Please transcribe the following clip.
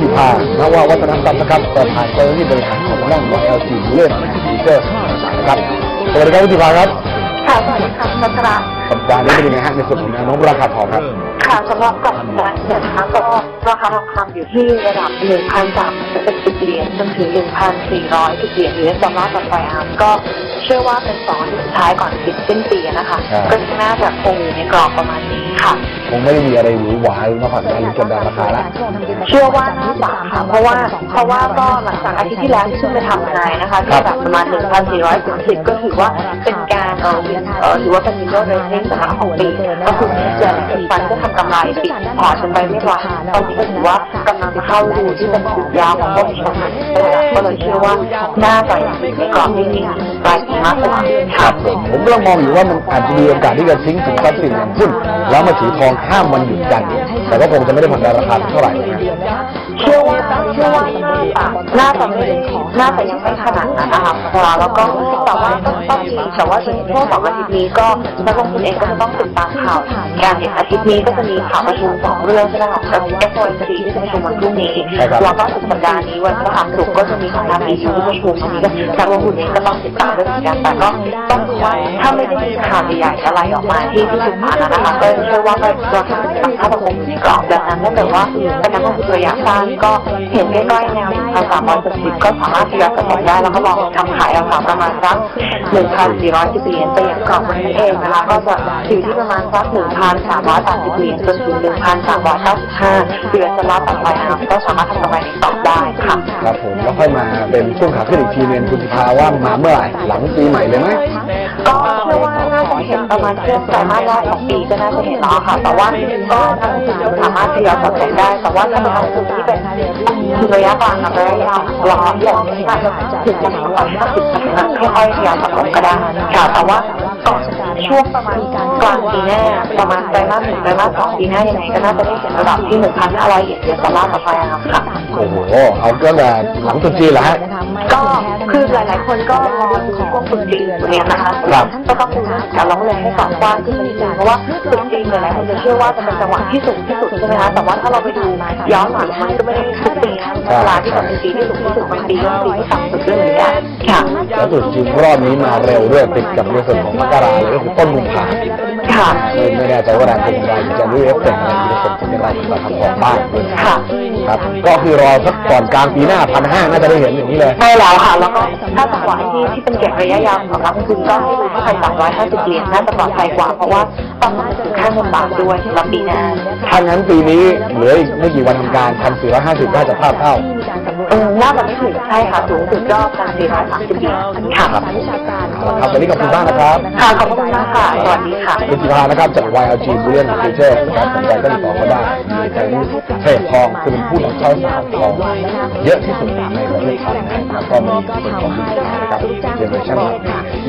สุภานว่าวัฒนธรรมนะครับประธานเจ้าหน้าที่บริหารของนั่ง YLG เลื่อนฟีเจอร์นะครับสวัสดีครับคุณธิภาครับค่ะสวัสดีค่ะคุณพัชรา สัปดาห์นี้เป็นยังไงฮะในส่วนของแนวโน้มราคาทองครับ ค่ะสำหรับกับการเงินนะคะก็ราคาทองคำอยู่ที่ระดับ 1,310เหรียญจนถึง 1,410เหรียญหรือดอลลาร์ต่อไปอะก็เชื่อว่าเป็นสองที่สุดท้ายก่อนปิดสิ้นปีนะคะ ครับ ก็น่าจะคงอยู่ในกรอบประมาณนี้ค่ะ คงไม่ได้มีอะไรหวือหวาหรือมาผัดกันหรือกดดันราคาละ เชื่อว่าน่าจะค่ะเพราะว่าเพราะว่าก็หลังจากอาทิตย์ที่แล้วที่เพิ่งไปทำนายนะคะที่แบบประมาณ 1,430ก็ถือว่าเป็นการเออเออถือว่าเป็นวินโดว์เรสซิ่งสามของปีก็คือเกิดฟันก็ทำกำไรปิดพอร์ตจนไปไม่ไหวตอนนี้ก็ถือว่ากำลังจะเข้าดูที่เป็นจุดยาวของต้นชนก็เลยเชื่อว่าน่าจะอยู่ในกรอบที่ดีปลายปีมากกว่าครับผมกำลังมองอยู่ว่ามันอาจจะมีโอกาสที่จะทิ้งสินทรัพย์สินอย่างหุ้นแล้วมาถือทองข้ามวันหยุดกัน แต่ก็คงจะไม่ได้ผลดันราคาเท่าไหร่นะเชื่อว่าเชื่อว่าน่าจะน่าจะไม่น่าจะยังไม่ขนาดนั้นนะคะแล้วก็แต่ว่าก็ต้องมีแต่ว่าในช่วงสองอาทิตย์นี้ก็นักลงทุนเองก็จะต้องติดตามข่าวการอย่างอาทิตย์นี้ก็จะมีข่าวประชุมสองเรื่องใช่ไหมคะกับ FOMC ที่จะประชุมวันพรุ่งนี้แล้วก็สุดสัปดาห์นี้วันพฤหัสศุกร์ก็จะมีของทาง BC ที่ประชุมอันนี้ก็นักลงทุนเองก็ต้องติดตามด้วยเหมือนกันแต่ก็ต้องดูว่าถ้าไม่ได้มีข่าวใหญ่ๆอะไรออกมาที่ที่สุดผ่านนะคะก็เชื่อว่าก็ราคาถ้าประคงอยู่ในกรอบดังนั้นถ้าเกิดว่าเป็นนักลงทุนระยะสั้นก็เห็นใกล้ๆแนว1,370ก็สามารถทยอยสะสมได้แล้วก็ลองทำขายราคาประมาณสัก1,410เหรียญแต่อย่างกรอบวันนี้เองนะคะก็จะอยู่ที่ประมาณสัก1,380เหรียญจนถึง1,395เหรียญจะรับต่อไปนะครับก็สามารถทำกำไรในกรอบได้ค่ะครับผมแล้วค่อยมาเป็นช่วงขาขึ้นอีกทีนึงคุณธิพาว่ามาเมื่อไหร่หลังปีใหม่เลยไหมก็เชื่อว่าน่าจะเห็นประมาณช่วงไตรมาสแรกของปีก็น่าจะเห็นแล้วค่ะแต่ว่าก็นักลงทุนสามารถทยอยสะสมได้ แต่ว่าถ้าเป็นกลงทุนที่เป็นระยะกลางกับระยะยาวรออย่างนี้อาจจะถึงจะถึงร้อยห้าสิบค่อยๆทยอยสะสมก็ได้ค่ะแต่ว่าก่อนช่วงประมาณกลางปีหน้าประมาณไตรมาสหนึ่งไตรมาสสองปีหน้ายังไงก็น่าจะได้เห็นระดับที่หนึ่งพันห้าร้อยเหรียญดอลลาร์ต่อไปค่ะโอ้โหเอาตั้งแต่หลังตรุษจีนแล้วฮะก็ คือหลายๆคนก็รอดูช่วงตรุษจีนอยู่เนี่ยนะคะครับก็ต้องดูการร้องเรียนให้ความกว้างขึ้นนิดนึงเพราะว่าตรุษจีนหลายๆคนจะเชื่อว่าจะเป็นจังหวะที่สูงที่สุดใช่ไหมคะแต่ว่าถ้าเราไปดูย้อนหลังมันก็ไม่ได้ทุกปีนะเวลาที่เป็นปีที่สูงที่สุดบางปีก็ปีที่ต่ำสุดด้วยเหมือนกันค่ะแล้วตรุษจีนรอบนี้มาเร็วด้วยติดกับในส่วนของมกราเลยก็คือต้นกุมภาค่ะไม่ไม่แน่ใจว่าแรงเป็นอย่างไรจะรู้เอฟเฟกต์อะไรจะส่งผลอย่างไรกับราคาทองบ้างด้วยค่ะครับก็คือรอสักก่อนกลางปีหน้าพันห้าน่าจะได้เห็นอย่างนี้เลยใช่แล้วค่ะแล้วก็ถ้าจังหวะที่ที่เป็นเก็บระยะยาวสำหรับนักลงทุนก็ให้ดูที่พันสองร้อยห้าสิบเหรียญน่าจะปลอดภัยกว่า เพราะว่าต้องมาถึงค่าเงินบาทด้วยสำหรับปีหน้าถ้างั้นปีนี้เหลืออีกไม่กี่วันทำการพันสี่ร้อยห้าสิบน่าจะพลาดเท่าเออน่าจะไม่ถึงใช่ค่ะสูงสุดก็พันสี่ร้อยสามสิบเหรียญค่ะครับครับวันนี้ขอบคุณมากนะครับค่ะขอบคุณมากค่ะสวัสดีค่ะคุณจิพานะครับจาก YLG Bullion Future นะครับสนใจก็ติดต่อเขาได้มีใครที่เทรดทองคือเป็นผู้นำเข้าสารทองเยอะที่สุดในประเทศไทยนะครับก็มีเป็นของดีนะครับเจเนอเรชั่นใหม่